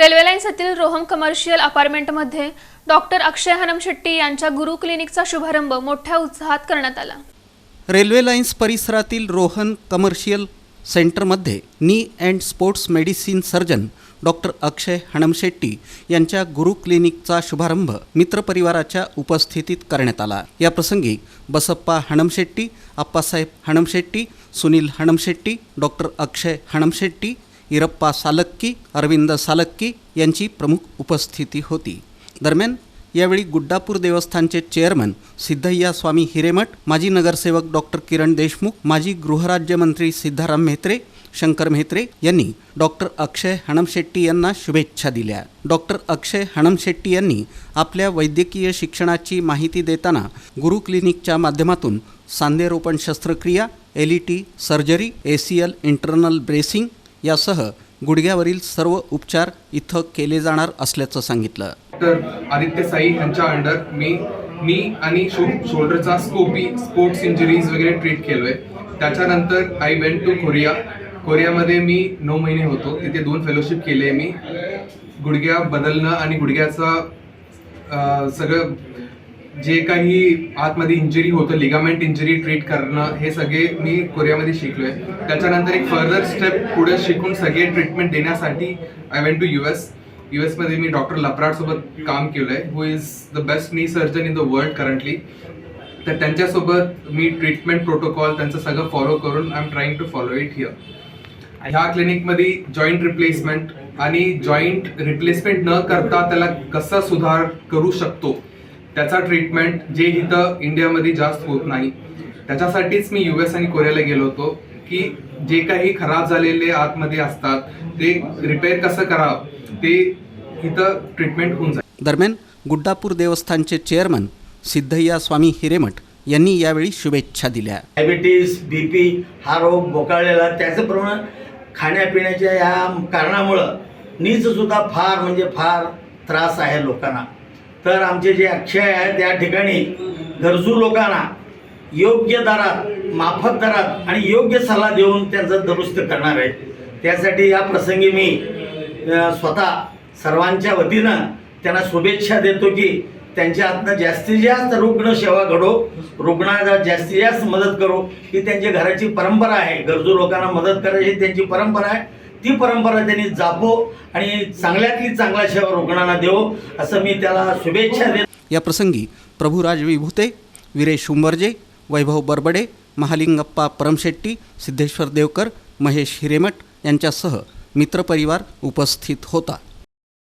Railway lines येथील Roham commercial अपार्टमेंटमध्ये doctor Akshay Hanamshetty यांच्या गुरु क्लिनिकचा शुभारंभ मोठ्या उत्साहात करण्यात आला. रेल्वे लाईन्स परिसरातील रोहन कमर्शियल सेंटरमध्ये knee and sports medicine surgeon doctor Akshay Hanamshetti यांच्या गुरु क्लिनिकचा शुभारंभ मित्रपरिवाराच्या उपस्थितीत करण्यात आला. या प्रसंगी बसप्पा हणमशेट्टी आप्पासाहेब हणमशेट्टी सुनील हणमशेट्टी डॉक्टर अक्षय हणमशेट्टी इरप्पा सालक्की अरविंद सालक्की यांची प्रमुख उपस्थिती होती. दरम्यान यावेळी गुड्डापूर देवस्थानचे चेअरमन सिद्धय्या स्वामी हिरेमठ माजी नगरसेवक डॉक्टर किरण देशमुख माजी गृहराज्यमंत्री सिद्धाराम म्हेत्रे शंकर म्हेत्रे यांनी डॉक्टर अक्षय हणमशेट्टी यांना शुभेच्छा दिल्या. डॉक्टर अक्षय हणमशेट्टी यांनी आपल्या वैद्यकीय शिक्षणाची माहिती देताना गुरु क्लिनिकच्या माध्यमातून सांधेरोपण शस्त्रक्रिया L E T surgery A C L internal bracing यासह गुडघ्यावरील सर्व उपचार इथं केले जाणार असल्याचं सांगितलं. डॉक्टर आदित्य साई यांच्या अंडर मी मी आणि शो शोल्डरचा स्कोपी स्पोर्ट्स इंजुरीज वगैरे ट्रीट केलोय. त्याच्यानंतर आय वेंट टू कोरिया कोरियामध्ये मी नऊ महिने होतो. तिथे दोन फेलोशिप केले मी. गुडघ्या बदलणं आणि गुडघ्याचा सगळं जे काही आतमध्ये इंजरी होतं लिगामेंट इंजरी ट्रीट करणं हे सगळे मी कोरियामध्ये शिकलो आहे त्याच्यानंतर एक फर्दर स्टेप पुढे शिकून सगळे ट्रीटमेंट देण्यासाठी I went to U S U एसमध्ये मी डॉक्टर लपराडसोबत काम केलं आहे who is the best knee surgeon in the world currently तर त्यांच्यासोबत मी ट्रीटमेंट प्रोटोकॉल त्यांचं सगळं फॉलो करून I am trying to follow it here ह्या क्लिनिकमध्ये जॉईंट रिप्लेसमेंट आणि जॉईंट रिप्लेसमेंट न करता त्याला कसा सुधार करू शकतो त्याचा ट्रीटमेंट जे इथं इंडियामध्ये जास्त होत नाही. त्याच्यासाठीच मी यू एस आणि कोरियाला गेलो होतो की जे काही खराब झालेले आतमध्ये असतात ते रिपेअर कसं करावं ते इथं ट्रीटमेंट होऊन जाईल. दरम्यान गुड्डापूर देवस्थानचे चेअरमन सिद्धय्या स्वामी हिरेमठ यांनी यावेळी शुभेच्छा दिल्या. डायबिटीस बी पी हा रोग बोकाळलेला त्याचप्रमाणे खाण्यापिण्याच्या या कारणामुळं नीचसुद्धा फार म्हणजे फार त्रास आहे लोकांना. तर आमचे जे अक्षय आहे त्या ठिकाणी गरजू लोकांना योग्य दरात माफक दरात आणि योग्य सल्ला देऊन त्यांचं दुरुस्त करणार आहे त्यासाठी या प्रसंगी मी स्वतः सर्वांच्या वतीनं त्यांना शुभेच्छा देतो की त्यांच्या हातनं जास्तीत जास्त रुग्ण सेवा घडो रुग्णाला जास्तीत जास्त मदत करो ही त्यांची घराची परंपरा आहे. गरजू लोकांना मदत करायची त्यांची परंपरा आहे. ती परंपरा त्यांनी जापो आणि चांगल्यातली चांगला सेवा रुग्णांना देवो असं मी त्याला शुभेच्छा देतो. या प्रसंगी प्रभुराज विभूते विरेश उंबरजे वैभव बरबडे महालिंगप्पा परमशेट्टी सिद्धेश्वर देवकर महेश हिरेमठ यांच्यासह मित्रपरिवार उपस्थित होता.